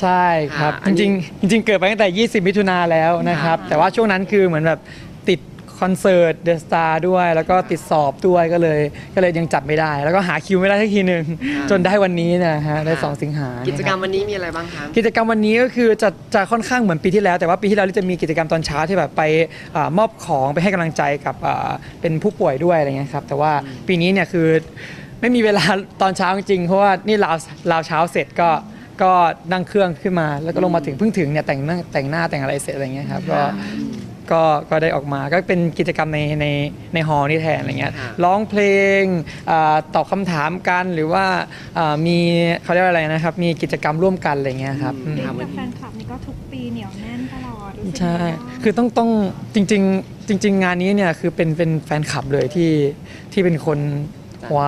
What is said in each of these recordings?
ใช่ครับ อ่าอัจนนี้ริงๆจริง ๆ เกิดไปตั้งแต่ 20 มิถุนาแล้วนะครับแต่ว่าช่วงนั้นคือเหมือนแบบติดคอนเสิร์ตเดอะสตาร์ด้วย แล้วก็ติดสอบด้วยก็เลย ก็เลยยังจัดไม่ได้ แล้วก็หาคิวไม่ได้สักทีหนึ่งจนได้วันนี้นะฮะได้ 2 สิงหากิจกรรมนะครับวันนี้มีอะไรบ้างคะ กิจกรรมวันนี้ก็คือจะจะค่อนข้างเหมือนปีที่แล้ว แต่ว่าปีที่แล้วจะมีกิจกรรมตอนเช้าที่แบบไปอามอบของไปให้กำลังใจกับอ่าเป็นผู้ป่วยด้วยอะไรเงี้ยครับแต่ว่าปีนี้เนี่ยคือไม่มีเวลาตอนเช้าจริงๆเพราะว่านี่ลาวลาวเช้าเสร็จก็ ก็นั่งเครื่องขึ้นมา แล้วก็ลงมาถึงเพิ่งถึงเนี่ยแต่งหน้าแต่งหน้าแต่งอะไรเสร็จอะไรเงี้ยครับก็ก็ก็ได้ออกมาก็เป็นกิจกรรมในในในฮอลล์นี่แทนอะไรเงี้ยค่ะร้องเพลงอาตอบคำถามกันหรือว่าอ่ามีเขาเรียกว่าอะไรนะครับ มีกิจกรรมร่วมกันอะไรเงี้ยครับอืมค่ะกับแฟนคลับนี่ก็ทุกปีเหนียวแน่นตลอดรู้สึกใช่ ยังไงบ้าง คือต้องต้องจริง ๆ จริง ๆ งานนี้เนี่ยคือเป็นเป็นแฟนคลับเลยที่ที่เป็นคนหัว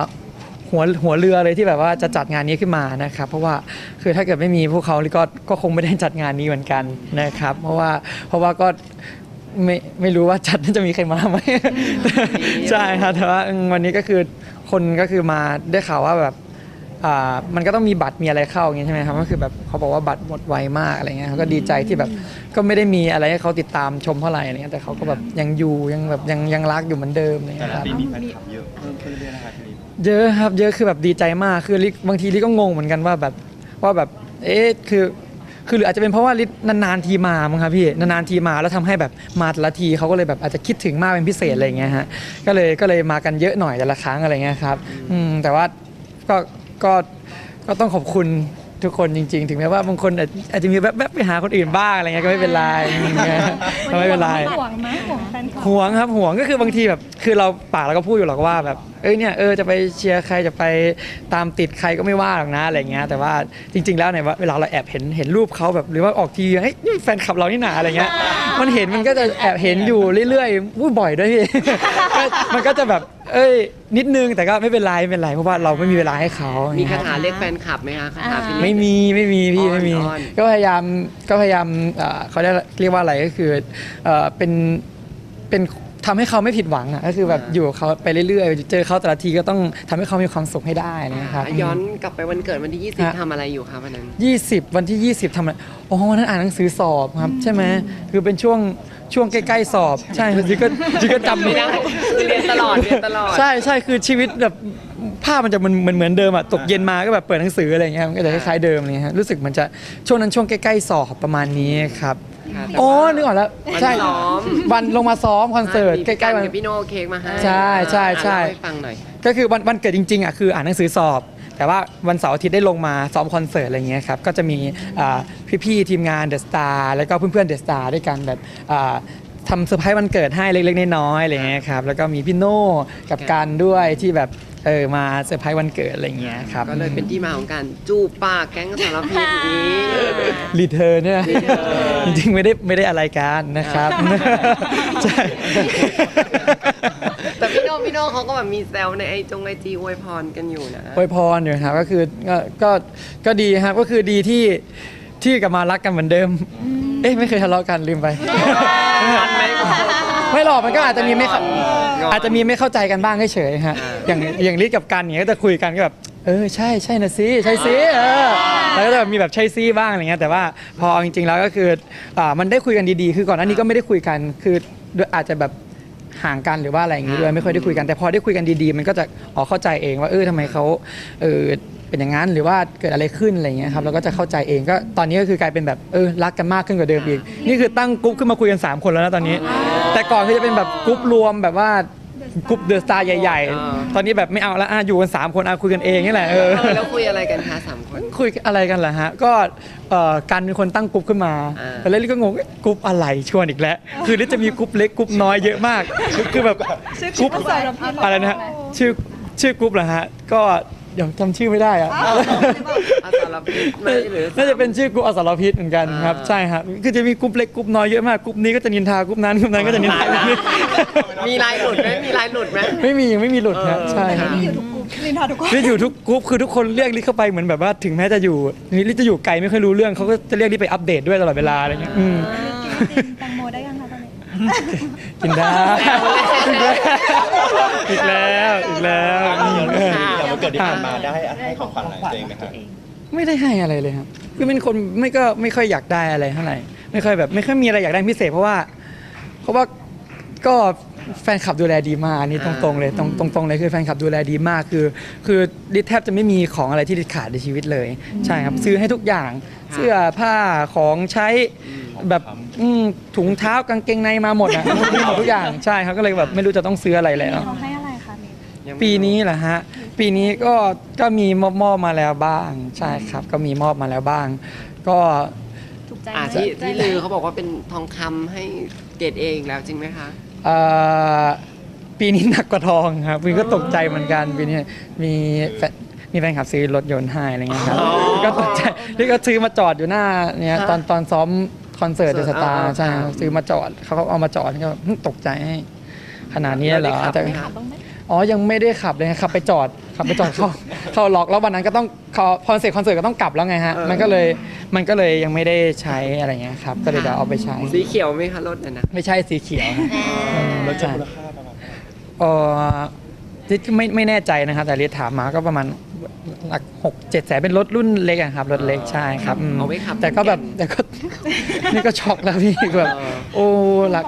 หัวหัวเรือเลยที่แบบว่าจะจัดงานนี้ขึ้นมานะครับ เพราะว่าคือถ้าเกิดไม่มีพวกเขาก็ก็คงไม่ได้จัดงานนี้เหมือนกันนะครับ เพราะว่าเพราะว่าก็ไม่ไม่รู้ว่าจัดจะมีใครมาไหมใช่ครับแต่ว่าอืมวันนี้ก็คือคนก็คือมาได้ข่าวว่าแบบ อ่ามันก็ต้องมีบัตรมีอะไรเข้าอย่างงี้ใช่ไหมครับก็คือแบบเขาบอกว่าบัตรหมดไวมากอะไรเงี้ยเขาก็ดีใจที่แบบก็ไม่ได้มีอะไรให้เขาติดตามชมเท่าไหร่อะไรเงี้ยแต่เขาก็แบบยังอยู่ยังแบบยังยังรักอยู่เหมือนเดิมอะไรแต่เงี้ยละครับ ปีมีแฟนคลับเยอะเพิ่มขึ้นเรื่อยๆนะครับทีนี้เยอะครับเยอะคือแบบดีใจมากคือลิบางทีลิก็งงเหมือนกันว่าแบบว่าแบบเอ๊ะคือคือหรืออาจจะเป็นเพราะว่าลินานๆทีมามั้งครับพี่นานๆทีมาแล้วทำให้แบบมาแต่ละทีเขาก็เลยแบบอาจจะคิดถึงมากเป็นพิเศษอะไรเงี้ยฮะก็เลยก็เลยมากันเยอะหน่อยแต่ละครั้งอะไรเงี้ยครับอืมแต่ว่าก็ ก็ก็ต้องขอบคุณทุกคนจริง ๆ ถึงแม้ว่าบางคนอาจอาจจะมีแวบๆไปหาคนอื่นบ้างอะไรเงี้ยก็ไม่เป็นไรอย่างเงี้ยก็ไม่เป็นไร ห่วงไหมห่วงแฟนคลับห่วงครับห่วงก็คือบางทีแบบคือเราปากเราก็พูดอยู่หรอกว่าแบบเอ้ยเนี่ยเออจะไปเชียร์ใครจะไปตามติดใครก็ไม่ว่าหรอกนะอะไรเงี้ยแต่ว่าจริง ๆ แล้วเนี่ยเวลาเราแอบเห็นเห็นรูปเขาแบบหรือว่าออกทีวีเฮ้ยนี่แฟนคลับเรานี่หนาอะไรเงี้ยมันเห็นมันก็จะแอบเห็นอยู่เรื่อยๆพูดบ่อยด้วยพี่ก็มันก็จะแบบ เอ้ยนิดนึงแต่ก็ไม่เป็นไรไม่เป็นไรเพราะว่าเราไม่มีเวลาให้เขามีมีคาถาเรียกแฟนคลับไหมคะคาถาฟิลิป ไม่มีไม่มีพี่ไม่มีอ้อนก็พยายามก็พยายามเอ่อเขาเรียกเรียกว่าอะไรก็คือเอ่อเป็นเป็น ทำให้เขาไม่ผิดหวังอะก็คือแบบอยู่กับเขาไปเรื่อยๆ เจอเขาแต่ละทีก็ต้องทำให้เขามีความสุขให้ได้นะครับย้อนกลับไปวันเกิดวันที่ฮะ20ทำอะไรอยู่คะวันนั้น 20 วันที่ 20ทำอะไรอ๋อวันนั้นอ่านหนังสือสอบครับใช่ไหมคือเป็นช่วงช่วงใกล้ๆสอบ ใช่จิก็จิก็จำไม่ได้คือเรียนตลอดเรียนตลอดใช่ใช่คือชีวิตแบบภาพมันจะเหมือนเหมือนเหมือนเดิมอะตกเย็นมาก็แบบเปิดหนังสืออะไรอย่างเงี้ยมันก็จะคล้ายๆเดิมอะไรเงี้ยฮะรู้สึกมันจะช่วงนั้นช่วงใกล้ๆสอบประมาณนี้ครับ ค่ะแต่อ๋อว่านึกออกแล้ววันใช่ซ้อม วันลงมาซ้อมคอนเสิร์ตใกล้ๆวัน กับพี่โนเค้กมาให้ใช่ใช่ใช่ อะเล่าให้ฟังหน่อย ก็คือวันวันเกิดจริงๆอะคืออ่านหนังสือสอบ แต่ว่าวันเสาร์อาทิตย์ได้ลงมาซ้อมคอนเสิร์ตอะไรเงี้ยครับก็จะมีอ่าพี่ๆทีมงานเดอะสตาร์แล้วก็เพื่อนๆเดอะสตาร์ด้วยกันแบบอ่าทำเซอร์ไพรส์วันเกิดให้เล็กๆน้อยๆอะไรเงี้ยครับแล้วก็มีพี่โน่กับการด้วยที่แบบเออมาเซอร์ไพรส์วันเกิดอะไรเงี้ยครับ ก็เลยเป็นที่มาของการจูบปากแก๊งสารพิษนี้ รีเทิร์นเนี่ย Return จริงๆไม่ได้ไม่ได้อะไรกันนะครับใช่แต่พี่โนพี่โนเขาก็แบบมีแซวในไอจงไอจีอวยพรกันอยู่นะอวยพรอยู่ครับก็คือก็ก็ก็ดีครับก็คือดีที่ที่กลับมารักกันเหมือนเดิม เอ๊ะไม่เคยทะเลาะกันลืมไป ไม่หรอกมันก็อาจจะมีไม่เข้าอาจจะมีไม่เข้าใจกันบ้างเฉยๆฮะอย่างอย่างลิศกับกันอย่างเงี้ยก็จะคุยกันก็แบบ เออใช่ใช่นะซิใช่ซิเออแล้วก็จะแบบมีแบบใช่ซิบ้างอะไรเงี้ยแต่ว่าพอเอาจริงๆแล้วก็คืออ่ามันได้คุยกันดีๆ คือก่อนหน้านี้ก็ไม่ได้คุยกัน คือด้วยอาจจะแบบห่างกันหรือว่าอะไรอย่างงี้ด้วยไม่ค่อยได้คุยกันแต่พอได้คุยกันดีๆ มันก็จะอ๋อเข้าใจเองว่าเออทำไมเขาเออเป็นอย่างนั้นหรือว่าเกิดอะไรขึ้นอะไรเงี้ยครับเราก็จะเข้าใจเองก็ตอนนี้ก็คือกลายเป็นแบบเออรักกันมากขึ้นกว่าเดิมอีกนี่คือตั้งกรุ๊ปขึ้นมาคุยกันสามคนแล้วนะตอนนี้ แต่ก่อนคือจะเป็นแบบกรุ๊ปรวมแบบว่า กรุ๊ปเดอะสตาร์ใหญ่อ่า ๆ ตอนนี้แบบไม่เอาแล้วอะอยู่กัน 3 คนอะคุยกันเองนี่แหละเออ เออแล้วคุยอะไรกันคะสามคน คุยอะไรกันล่ะฮะ ก็เอ่อการเป็นคนตั้งกรุ๊ปขึ้นมาอ่า แต่แรกลิก็งงเอ๊ะกรุ๊ปอะไรชวนอีกแล้ว คือลิจะมีกรุ๊ปเล็กกรุ๊ปน้อยเยอะมาก คือคือแบบกรุ๊ปอะไรนะฮะชื่อชื่อกรุ๊ปเหรอฮะ ก็ ยังจำชื่อไม่ได้อะอาสารพิษไหมหรือ น่าจะเป็นชื่อกรุ๊ปอสรพิษเหมือนกันครับอ่า ใช่ครับคือจะมีกรุ๊ปเล็กกรุ๊ปน้อยเยอะมากกรุ๊ปนี้ก็จะนินทากรุ๊ปนั้นกรุ๊ปนั้นก็จะนินทากรุ๊ปนี้มีลายหลุดไหมมีลายหลุดไหม ไม่มียังไม่มีหลุดครับเออ ใช่ครับอยู่ทุกกลุ่มลินทาทุกคน ลิอยู่ทุกกรุ๊ปคือทุกคนเรียกลิเข้าไปเหมือนแบบว่าถึงแม้จะอยู่นี่ลิจะอยู่ไกลไม่ค่อยรู้เรื่องเขาก็จะเรียกลิไปอัปเดตด้วยตลอดเวลาอะไรเงี้ยอืมกินแตงโมได้ยังคะตอนนี้กินได้อีกแล้วอีกแล้วอีกแล้วอย่างวันเกิดที่ผ่านมาได้ให้ของขวัญอะไรตัวเองไหมครับ ไม่ได้ให้อะไรเลยครับคือเป็นคนไม่ก็ไม่ค่อยอยากได้อะไรเท่าไหร่ไม่ค่อยแบบไม่ค่อยมีอะไรอยากได้พิเศษเพราะว่าเพราะว่าก็แฟนคลับดูแลดีมากอันนี้ตรงๆเลยตรงตรงๆเลยคือแฟนคลับดูแลดีมากคือ คือดิแทบจะไม่มีของอะไรที่ดิขาดในชีวิตเลย ใช่ครับซื้อให้ทุกอย่างเสื้อผ้าของใช้แบบอืมถุงเท้ากางเกงในมาหมดอะมีหมดทุกอย่างใช่ครับก็เลยแบบไม่รู้จะต้องซื้ออะไรแล้ว เขาให้อะไรคะมินยังไม่ปีนี้เหรอฮะ ปีนี้ก็ก็มีมอบมอบมาแล้วบ้าง ใช่ครับ ก็มีมอบมาแล้วบ้าง ก็ถูกใจอ่าไหมที่ถูกใจที่ไหมลือเขาบอกว่าเป็นทองคำให้เกรดเองแล้วจริงไหมคะ เอ่อปีนี้หนักกว่าทองครับปีนี้ก็ตกใจเหมือนกันปีนี้มีแฟนมีแฟนขับซื้อรถยนต์ให้อะไรเงี้ยครับอ๋อก็ตกใจนี่ก็ซื้อมาจอดอยู่หน้าเนี่ยฮะตอนตอนซ้อมคอนเสิร์ตเดอะสตาอ่าร์อ่าใช่ครับซื้อมาจอดเขาก็เอามาจอดก็หึตกใจให้ขนาดนี้เหรอแล้วได้ขับแต่ ไหม ถามบ้างไหม อ๋อยังไม่ได้ขับเลยครับขับไปจอดขับไปจอดเข้าเข้าล็อกแล้ววันนั้นก็ต้องเขาพอเสร็จคอนเสิร์ตก็ต้องกลับแล้วไงฮะเออมันก็เลยมันก็เลยยังไม่ได้ใช้อะไรเงี้ยครับก็เลยเดี๋ยวเอาไปใช้ สีเขียวไหมคะรถน่ะนะไม่ใช่สีเขียวครับแล้วจะใช่มูลค่าประมาณเออลิศไม่ไม่แน่ใจนะครับ แต่ลิศถามมาก็ประมาณหลักหกเจ็ดแสนเป็นรถรุ่นเล็กอะครับรถเล็กใช่ครับอืมเอาไว้ขับแต่ก็แบบแก่นแต่ก็ นี่ก็ช็อกแล้วพี่แบบเออโอ้หลัก